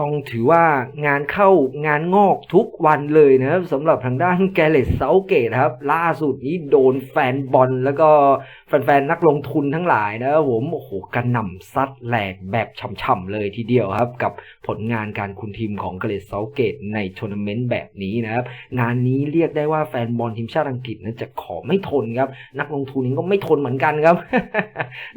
ต้องถือว่างานเข้างานงอกทุกวันเลยนะครับสำหรับทางด้านแกเลสเซาเกตครับ ล่าสุดนี้โดนแฟนบอลแล้วก็แฟนๆนักลงทุนทั้งหลายนะครับผมโอ้โหกระหน่ำซัดแหลกแบบช่ำๆเลยทีเดียวครับ กับผลงานการคุมทีมของแกเลสเซาเกตในทัวร์นาเมนต์แบบนี้นะครับ งานนี้เรียกได้ว่าแฟนบอลทีมชาติอังกฤษนะจะขอไม่ทนครับ นักลงทุนนี้ก็ไม่ทนเหมือนกันครับ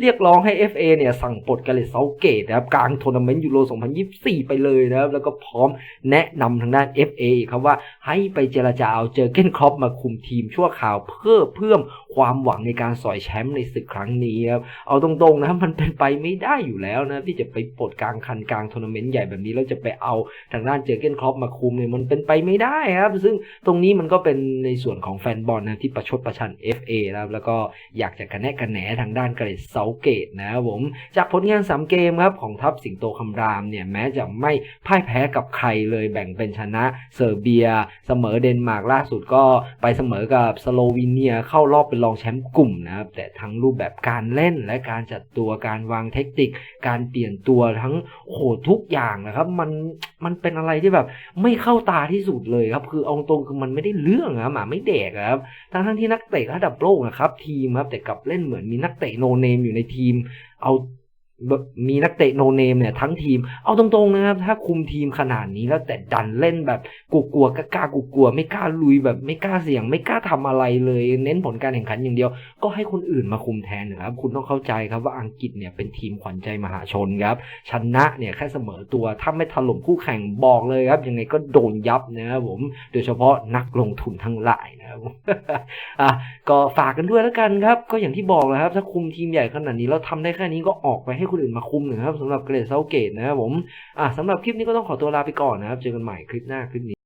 เรียกร้องให้ FA เนี่ยสั่งปลดกเลตเซาเกตนะครับกลางทัวร์นาเมนต์ยูโร 2024 ไปเลยนะครับแล้วก็พร้อมแนะนำทางด้าน FA ครับว่าให้ไปเจรจาเอาเจอเก้นครอปมาคุมทีมชั่วคราวเพื่อเพิ่มความหวังในการสอยแชมป์ในศึกครั้งนี้ครับเอาตรงๆนะมันเป็นไปไม่ได้อยู่แล้วนะที่จะไปปลดกลางคันกลางทัวร์นาเมนต์ใหญ่แบบนี้แล้วจะไปเอาทางด้านเจอเก้นครอปมาคุมเนี่ยมันเป็นไปไม่ได้ครับ ซึ่งตรงนี้มันก็เป็นในส่วนของแฟนบอลนะที่ประชดประชัน FA นะครับแล้วก็อยากจะกระแนะกระแหนทางด้านเกาเลตเซาเกตนะครับผมจากผลงาน3เกมครับของทัพสิงโตคำรามเนี่ยแม้จะไม่พ่ายแพ้กับใครเลยแบ่งเป็นชนะเซอร์เบีย เสมอเดนมาร์กล่าสุดก็ไปเสมอกับสโลวีเนียเข้ารอบเป็นรองแชมป์กลุ่มนะครับแต่ทั้งรูปแบบการเล่นและการจัดตัวการวางเทคนิค การเปลี่ยนตัวทั้งโอ้โหทุกอย่างนะครับ มันมันเป็นอะไรที่แบบไม่เข้าตาที่สุดเลยครับ คือเอาตรงคือมันไม่ได้เรื่องอะหมาไม่เด็กครับทั้งทั้งที่นักเตะระดับโลกนะครับ ทีมครับแต่กลับเล่นเหมือนมีนักเตะโนเนมอยู่ในทีม เอา มีนักเตะโนเนมเนี่ยทั้งทีม เอาตรงๆนะครับ ถ้าคุมทีมขนาดนี้แล้วแต่ดันเล่นแบบกลัวๆกล้ากลัวๆไม่กล้าลุยแบบไม่กล้าเสี่ยง ไม่กล้าทำอะไรเลย เน้นผลการแข่งขันอย่างเดียว ก็ให้คนอื่นมาคุมแทนนะครับ คุณต้องเข้าใจครับว่าอังกฤษเนี่ยเป็นทีมขวัญใจมหาชนครับชนะเนี่ยแค่เสมอตัวถ้าไม่ถล่มคู่แข่งบอกเลยครับยังไงก็โดนยับนะครับผมโดยเฉพาะนักลงทุนทั้งหลายนะครับอะก็ฝากกันด้วยแล้วกันครับ ก็อย่างที่บอกแล้วครับ ถ้าคุมทีมใหญ่ขนาดนี้แล้วทำได้แค่นี้ก็ออกไปให้คนอื่นมาคุมหนะครับสำหรับเกรดเซาเกตนะครับผมอะสำหรับคลิปนี้ก็ต้องขอตัวลาไปก่อนนะครับ เจอกันใหม่คลิปหน้าคลิปนี้